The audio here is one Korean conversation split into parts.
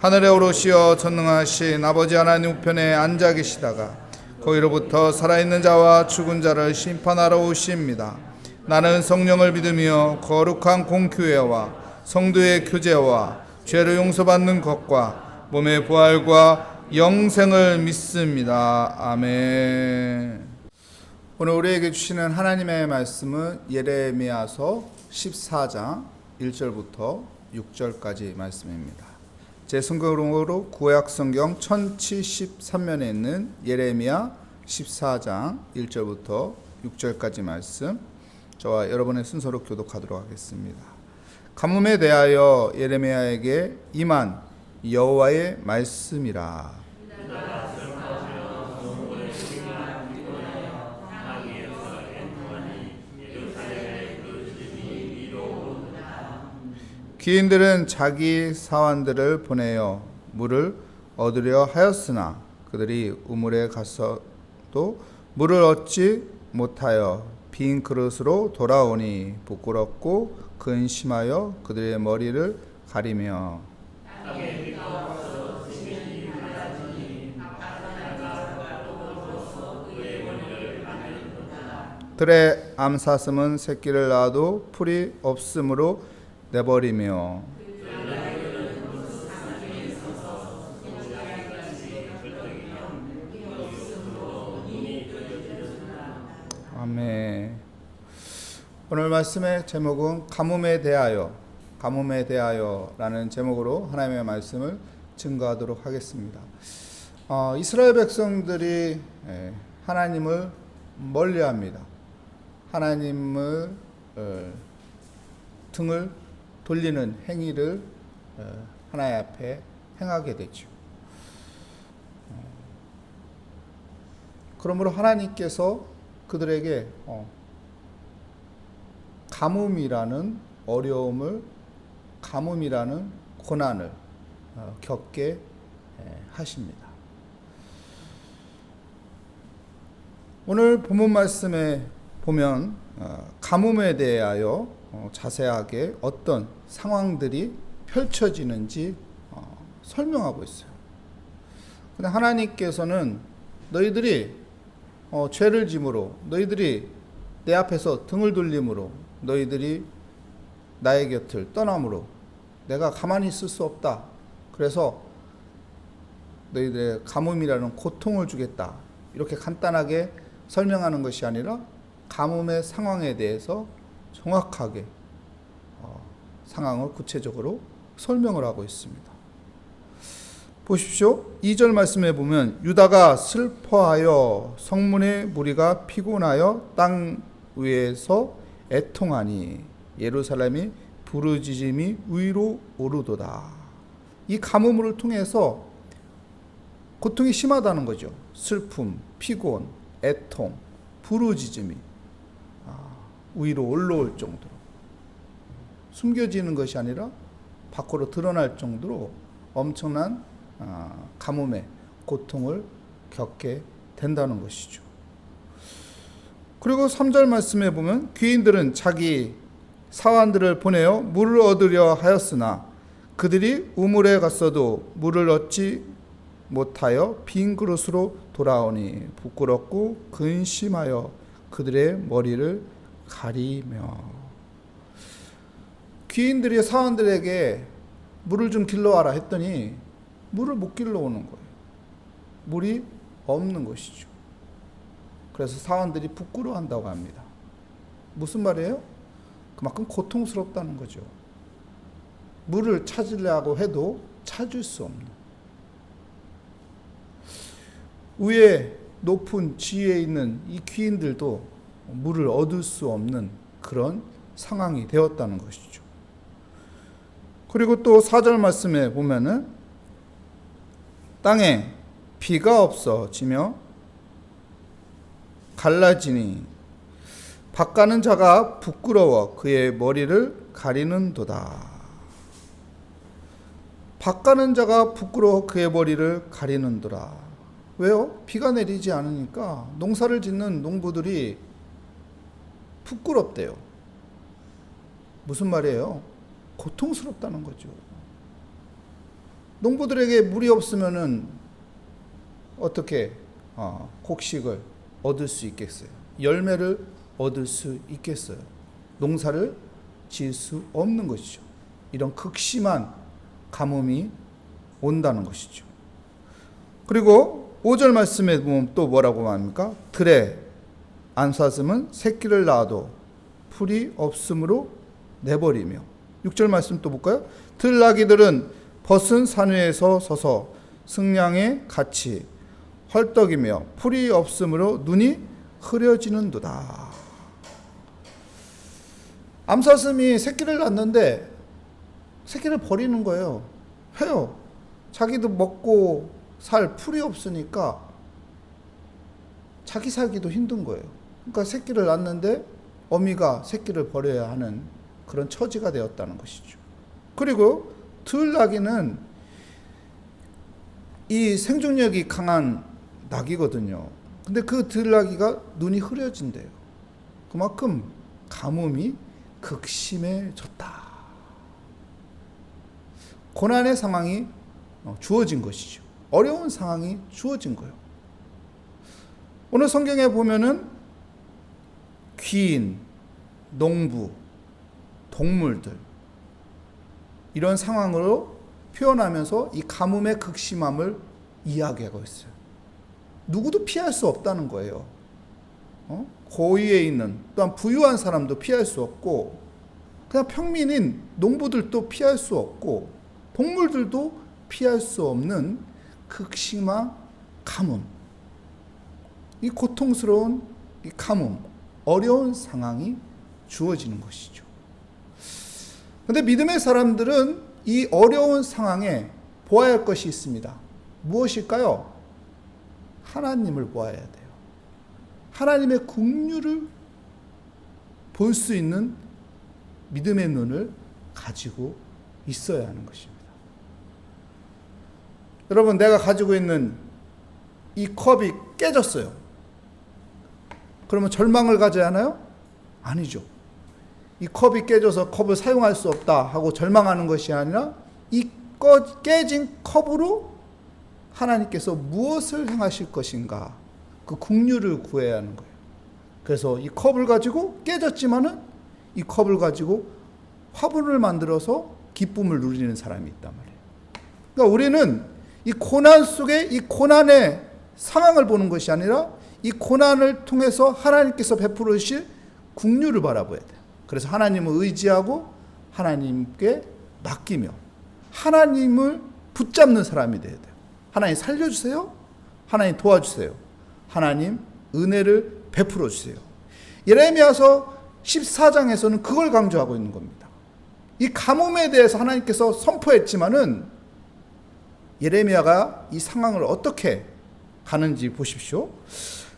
하늘에 오르시어 전능하신 아버지 하나님 우편에 앉아 계시다가 거기로부터 살아있는 자와 죽은 자를 심판하러 오십니다. 나는 성령을 믿으며 거룩한 공교회와 성도의 교제와 죄를 용서받는 것과 몸의 부활과 영생을 믿습니다. 아멘. 오늘 우리에게 주시는 하나님의 말씀은 예레미야서 14장 1절부터 6절까지 말씀입니다. 제 성경으로 구약 성경 1073면에 있는 예레미야 14장 1절부터 6절까지 말씀 저와 여러분의 순서로 교독하도록 하겠습니다. 가뭄에 대하여 예레미야에게 임한 여호와의 말씀이라. 귀인들은 자기 사환들을 보내어 물을 얻으려 하였으나 그들이 우물에 가서도 물을 얻지 못하여 빈 그릇으로 돌아오니 부끄럽고 근심하여 그들의 머리를 가리며 들의 암사슴은 새끼를 낳아도 풀이 없으므로 내버리며 아멘. 오늘 말씀의 제목은 가뭄에 대하여 가뭄에 대하여라는 제목으로 하나님의 말씀을 증거하도록 하겠습니다. 어, 이스라엘 백성들이 예, 하나님을 멀리합니다. 하나님을 어, 등을 돌리는 행위를 어, 하나님 앞에 행하게 되죠. 어, 그러므로 하나님께서 그들에게 어, 가뭄이라는 어려움을 가뭄이라는 고난을 겪게 하십니다. 오늘 본문 말씀에 보면 가뭄에 대하여 자세하게 어떤 상황들이 펼쳐지는지 설명하고 있어요. 근데 하나님께서는 너희들이 어, 죄를 짐으로 너희들이 내 앞에서 등을 돌림으로 너희들이 나의 곁을 떠남으로 내가 가만히 있을 수 없다. 그래서 너희들의 가뭄이라는 고통을 주겠다. 이렇게 간단하게 설명하는 것이 아니라 가뭄의 상황에 대해서 정확하게 어, 상황을 구체적으로 설명을 하고 있습니다. 보십시오. 2절 말씀에 보면 유다가 슬퍼하여 성문의 무리가 피곤하여 땅 위에서 애통하니 예루살렘이 부르짖음이 위로 오르도다. 이 가뭄을 통해서 고통이 심하다는 거죠. 슬픔, 피곤, 애통, 부르짖음이 아, 위로 올라올 정도로 숨겨지는 것이 아니라 밖으로 드러날 정도로 엄청난 아, 가뭄의 고통을 겪게 된다는 것이죠. 그리고 3절 말씀에 보면 귀인들은 자기 사환들을 보내어 물을 얻으려 하였으나 그들이 우물에 갔어도 물을 얻지 못하여 빈 그릇으로 돌아오니 부끄럽고 근심하여 그들의 머리를 가리며 귀인들이 사원들에게 물을 좀 길러와라 했더니 물을 못 길러오는 거예요. 물이 없는 것이죠. 그래서 사원들이 부끄러워한다고 합니다. 무슨 말이에요? 그만큼 고통스럽다는 거죠. 물을 찾으려고 해도 찾을 수 없는. 위에 높은 지위에 있는 이 귀인들도 물을 얻을 수 없는 그런 상황이 되었다는 것이죠. 그리고 또 4절 말씀에 보면은 땅에 비가 없어지며 갈라지니 밭가는 자가 부끄러워 그의 머리를 가리는도다. 밭가는 자가 부끄러워 그의 머리를 가리는도다. 왜요? 비가 내리지 않으니까 농사를 짓는 농부들이 부끄럽대요. 무슨 말이에요? 고통스럽다는 거죠. 농부들에게 물이 없으면은 어떻게 어, 곡식을 얻을 수 있겠어요? 열매를 얻을 수 있겠어요? 농사를 지을 수 없는 것이죠. 이런 극심한 가뭄이 온다는 것이죠. 그리고 5절 말씀에 보면 또 뭐라고 합니까? 들에 안사슴은 새끼를 낳아도 풀이 없으므로 내버리며 6절 말씀 또 볼까요? 들나기들은 벗은 산 위에서 서서 승량에 같이 헐떡이며 풀이 없으므로 눈이 흐려지는도다. 암사슴이 새끼를 낳는데 새끼를 버리는 거예요. 왜요? 자기도 먹고 살 풀이 없으니까 자기 살기도 힘든 거예요. 그러니까 새끼를 낳는데 어미가 새끼를 버려야 하는 그런 처지가 되었다는 것이죠. 그리고 들나기는 이 생존력이 강한 낙이거든요. 근데 그 들나기가 눈이 흐려진대요. 그만큼 가뭄이 극심해졌다. 고난의 상황이 어, 주어진 것이죠. 어려운 상황이 주어진 거예요. 오늘 성경에 보면은 귀인, 농부, 동물들 이런 상황으로 표현하면서 이 가뭄의 극심함을 이야기하고 있어요. 누구도 피할 수 없다는 거예요. 어? 고위에 있는 또한 부유한 사람도 피할 수 없고 그냥 평민인 농부들도 피할 수 없고 동물들도 피할 수 없는 극심한 가뭄. 이 고통스러운 이 가뭄, 어려운 상황이 주어지는 것이죠. 근데 믿음의 사람들은 이 어려운 상황에 보아야 할 것이 있습니다. 무엇일까요? 하나님을 보아야 돼요. 하나님의 국류를 볼 수 있는 믿음의 눈을 가지고 있어야 하는 것입니다. 여러분, 내가 가지고 있는 이 컵이 깨졌어요. 그러면 절망을 가져야 하나요? 아니죠. 이 컵이 깨져서 컵을 사용할 수 없다 하고 절망하는 것이 아니라 이 깨진 컵으로 하나님께서 무엇을 행하실 것인가 그 국류를 구해야 하는 거예요. 그래서 이 컵을 가지고 깨졌지만은 이 컵을 가지고 화분을 만들어서 기쁨을 누리는 사람이 있단 말이에요. 그러니까 우리는 이 고난 속에 이 고난의 상황을 보는 것이 아니라 이 고난을 통해서 하나님께서 베풀으실 국류를 바라봐야 돼요. 그래서 하나님을 의지하고 하나님께 맡기며 하나님을 붙잡는 사람이 돼야 돼요. 하나님 살려주세요. 하나님 도와주세요. 하나님 은혜를 베풀어 주세요. 예레미야서 14장에서는 그걸 강조하고 있는 겁니다. 이 가뭄에 대해서 하나님께서 선포했지만은 예레미야가 이 상황을 어떻게 가는지 보십시오.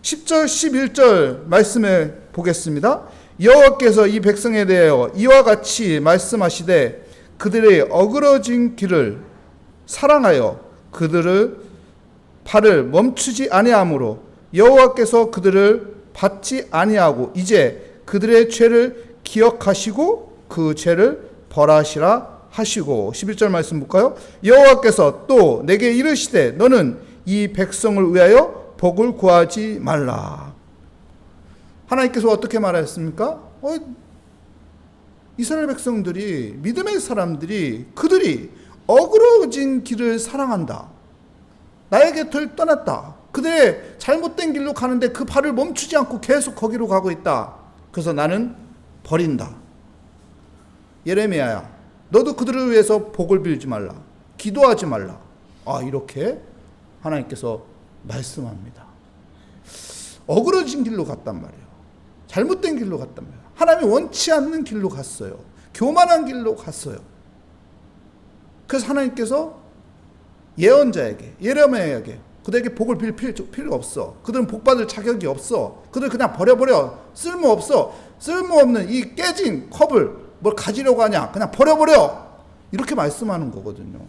10절 11절 말씀에 보겠습니다. 여호와께서 이 백성에 대하여 이와 같이 말씀하시되 그들의 어그러진 길을 사랑하여 그들을 발을 멈추지 아니하므로 여호와께서 그들을 받지 아니하고 이제 그들의 죄를 기억하시고 그 죄를 벌하시라 하시고 11절 말씀 볼까요? 여호와께서 또 내게 이르시되 너는 이 백성을 위하여 복을 구하지 말라. 하나님께서 어떻게 말하셨습니까? 어, 이스라엘 백성들이 믿음의 사람들이 그들이 어그러진 길을 사랑한다. 나의 곁을 떠났다. 그들의 잘못된 길로 가는데 그 발을 멈추지 않고 계속 거기로 가고 있다. 그래서 나는 버린다. 예레미야야, 너도 그들을 위해서 복을 빌지 말라. 기도하지 말라. 아, 이렇게 하나님께서 말씀합니다. 어그러진 길로 갔단 말이에요. 잘못된 길로 갔단 말이에요. 하나님이 원치 않는 길로 갔어요. 교만한 길로 갔어요. 그래서 하나님께서 예언자에게 예레미야에게 그들에게 복을 빌 필요, 없어. 그들은 복 받을 자격이 없어. 그들 그냥 버려버려. 쓸모 없어. 쓸모없는 이 깨진 컵을 뭘 가지려고 하냐? 그냥 버려버려. 이렇게 말씀하는 거거든요.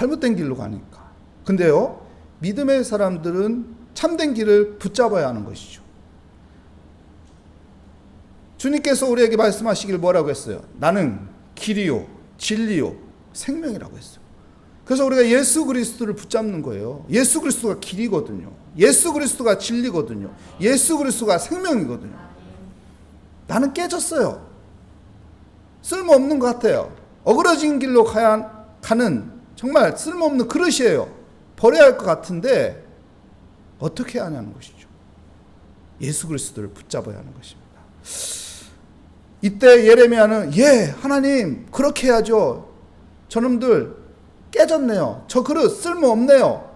잘못된 길로 가니까. 근데요, 믿음의 사람들은 참된 길을 붙잡아야 하는 것이죠. 주님께서 우리에게 말씀하시길 뭐라고 했어요? 나는 길이요, 진리요, 생명이라고 했어요. 그래서 우리가 예수 그리스도를 붙잡는 거예요. 예수 그리스도가 길이거든요. 예수 그리스도가 진리거든요. 예수 그리스도가 생명이거든요. 나는 깨졌어요. 쓸모없는 것 같아요. 어그러진 길로 가야, 가는 정말 쓸모없는 그릇이에요. 버려야 할 것 같은데 어떻게 하냐는 것이죠. 예수 그리스도를 붙잡아야 하는 것입니다. 이때 예레미야는 예 하나님 그렇게 해야죠. 저놈들 깨졌네요. 저 그릇 쓸모없네요.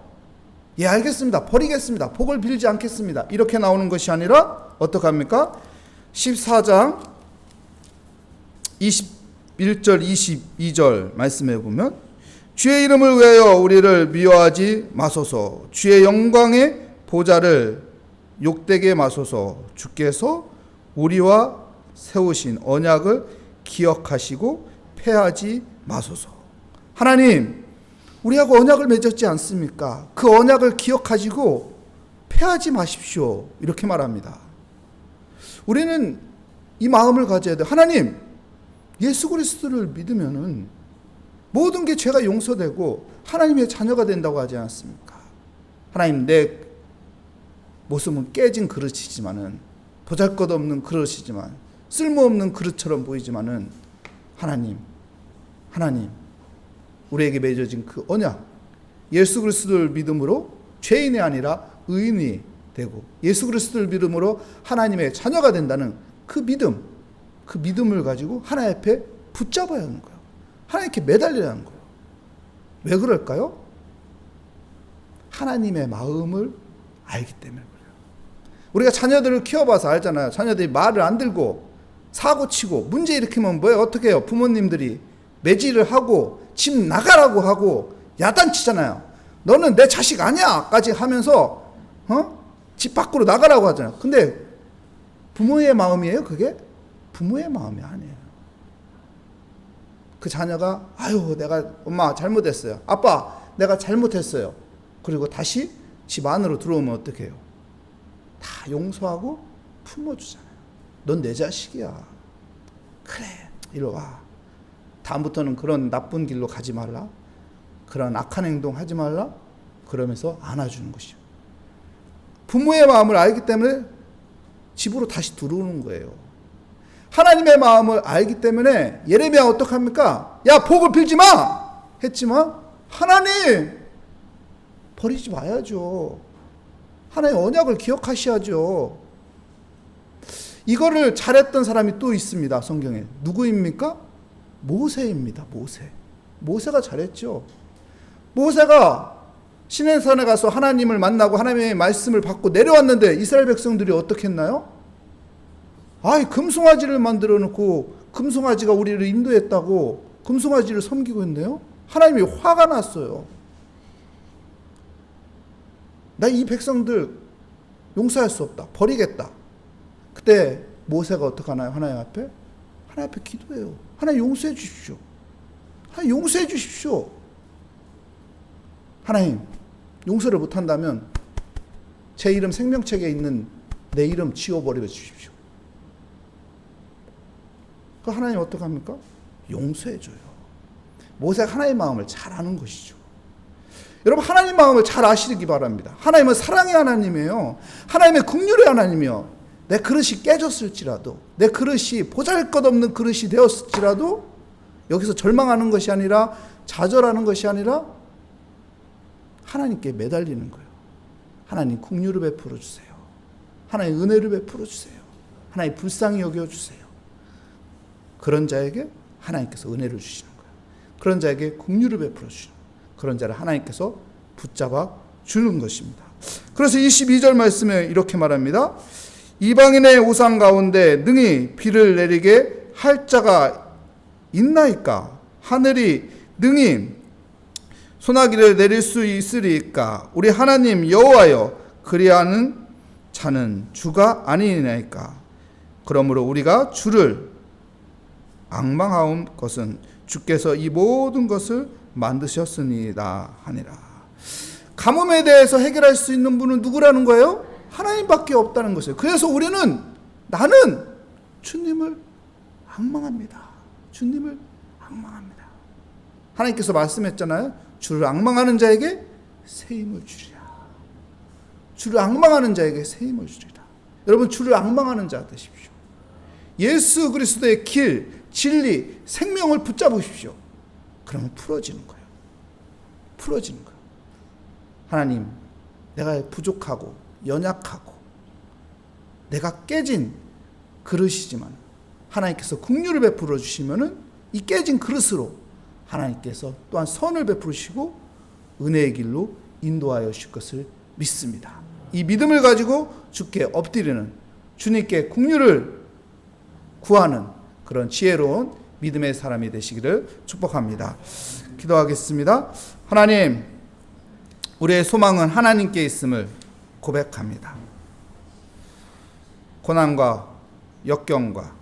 예 알겠습니다. 버리겠습니다. 복을 빌지 않겠습니다. 이렇게 나오는 것이 아니라 어떡합니까? 14장 21절 22절 말씀해 보면 주의 이름을 위하여 우리를 미워하지 마소서. 주의 영광의 보좌를 욕되게 마소서. 주께서 우리와 세우신 언약을 기억하시고 패하지 마소서. 하나님 우리하고 언약을 맺었지 않습니까? 그 언약을 기억하시고 패하지 마십시오. 이렇게 말합니다. 우리는 이 마음을 가져야 돼. 하나님 예수 그리스도를 믿으면은 모든 게 죄가 용서되고 하나님의 자녀가 된다고 하지 않습니까? 하나님 내 모습은 깨진 그릇이지만은 보잘것없는 그릇이지만 쓸모없는 그릇처럼 보이지만은 하나님 하나님 우리에게 맺어진 그 언약 예수 그리스도를 믿음으로 죄인이 아니라 의인이 되고 예수 그리스도를 믿음으로 하나님의 자녀가 된다는 그 믿음 그 믿음을 가지고 하나님 앞에 붙잡아야 하는 거예요. 하나님께 매달리라는 거예요. 왜 그럴까요? 하나님의 마음을 알기 때문에 그래요. 우리가 자녀들을 키워봐서 알잖아요. 자녀들이 말을 안 들고 사고 치고 문제 일으키면 뭐예요? 어떻게 해요? 부모님들이 매질을 하고 집 나가라고 하고 야단치잖아요. 너는 내 자식 아니야!까지 하면서 어? 집 밖으로 나가라고 하잖아요. 근데 부모의 마음이에요, 그게? 부모의 마음이 아니에요. 그 자녀가 아유 내가 엄마 잘못했어요. 아빠 내가 잘못했어요. 그리고 다시 집 안으로 들어오면 어떡해요? 다 용서하고 품어주잖아요. 넌 내 자식이야. 그래 이리 와. 다음부터는 그런 나쁜 길로 가지 말라. 그런 악한 행동 하지 말라. 그러면서 안아주는 것이요. 부모의 마음을 알기 때문에 집으로 다시 들어오는 거예요. 하나님의 마음을 알기 때문에 예레미야 어떡합니까? 야 복을 빌지 마 했지만 하나님 버리지 마야죠. 하나님 언약을 기억하셔야죠. 이거를 잘했던 사람이 또 있습니다. 성경에 누구입니까? 모세입니다. 모세. 모세가 잘했죠. 모세가 시내산에 가서 하나님을 만나고 하나님의 말씀을 받고 내려왔는데 이스라엘 백성들이 어떻게 했나요? 아이 금송아지를 만들어 놓고 금송아지가 우리를 인도했다고 금송아지를 섬기고 있네요. 하나님이 화가 났어요. 나 이 백성들 용서할 수 없다. 버리겠다. 그때 모세가 어떡하나요? 하나님 앞에? 하나님 앞에 기도해요. 하나님 용서해 주십시오. 하나님 용서해 주십시오. 하나님 용서를 못한다면 제 이름 생명책에 있는 내 이름 지워버려 주십시오. 그 하나님 어떡합니까? 용서해 줘요. 모세가 하나님의 마음을 잘 아는 것이죠. 여러분 하나님 마음을 잘 아시기 바랍니다. 하나님은 사랑의 하나님이에요. 하나님의 국률의 하나님이요. 내 그릇이 깨졌을지라도 내 그릇이 보잘것없는 그릇이 되었을지라도 여기서 절망하는 것이 아니라 좌절하는 것이 아니라 하나님께 매달리는 거예요. 하나님 국률을 베풀어 주세요. 하나님 은혜를 베풀어 주세요. 하나님 불쌍히 여겨 주세요. 그런 자에게 하나님께서 은혜를 주시는 거예요. 그런 자에게 국률을 베풀어 주시는 거예요. 그런 자를 하나님께서 붙잡아 주는 것입니다. 그래서 22절 말씀에 이렇게 말합니다. 이방인의 우상 가운데 능히 비를 내리게 할 자가 있나이까? 하늘이 능히 소나기를 내릴 수 있으리까 우리 하나님 여호와여 그리하는 자는 주가 아니니까 그러므로 우리가 주를 악망하온 것은 주께서 이 모든 것을 만드셨으니라 하니라 가뭄에 대해서 해결할 수 있는 분은 누구라는 거예요? 하나님밖에 없다는 것이에요. 그래서 우리는 나는 주님을 악망합니다. 주님을 악망합니다. 하나님께서 말씀했잖아요. 주를 악망하는 자에게 새 힘을 주리라. 주를 악망하는 자에게 새 힘을 주리라. 여러분 주를 악망하는 자 되십시오. 예수 그리스도의 길, 진리, 생명을 붙잡으십시오. 그러면 풀어지는 거예요. 풀어지는 거예요. 하나님, 내가 부족하고 연약하고 내가 깨진 그릇이지만 하나님께서 국류를 베풀어 주시면은 이 깨진 그릇으로 하나님께서 또한 선을 베푸시고 은혜의 길로 인도하여 주실 것을 믿습니다. 이 믿음을 가지고 주께 엎드리는 주님께 국류를 구하는 그런 지혜로운 믿음의 사람이 되시기를 축복합니다. 기도하겠습니다. 하나님, 우리의 소망은 하나님께 있음을 고백합니다. 고난과 역경과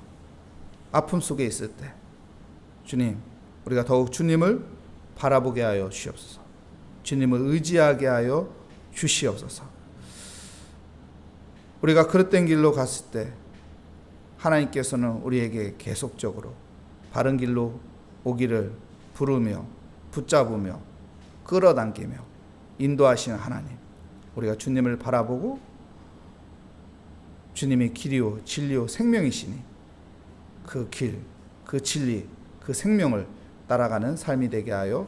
아픔 속에 있을 때 주님, 우리가 더욱 주님을 바라보게 하여 주시옵소서. 주님을 의지하게 하여 주시옵소서. 우리가 그릇된 길로 갔을 때 하나님께서는 우리에게 계속적으로 바른 길로 오기를 부르며 붙잡으며 끌어당기며 인도하시는 하나님. 우리가 주님을 바라보고 주님이 길이요 진리요 생명이시니 그 길, 그 진리, 그 생명을 따라가는 삶이 되게 하여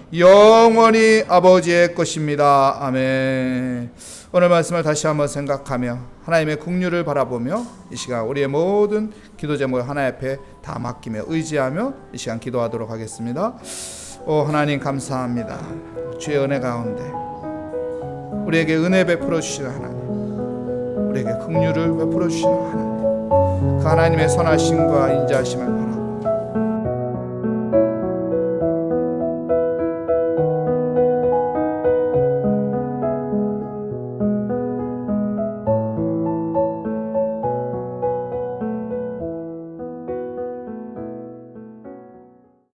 영원히 아버지의 것입니다. 아멘. 오늘 말씀을 다시 한번 생각하며 하나님의 국류를 바라보며 이 시간 우리의 모든 기도 제목을 하나님 앞에 다 맡기며 의지하며 이 시간 기도하도록 하겠습니다. 오 하나님 감사합니다. 주의 은혜 가운데 우리에게 은혜 베풀어 주시는 하나님, 우리에게 긍휼을 베풀어 주시는 하나님, 그 하나님의 선하심과 인자하심을.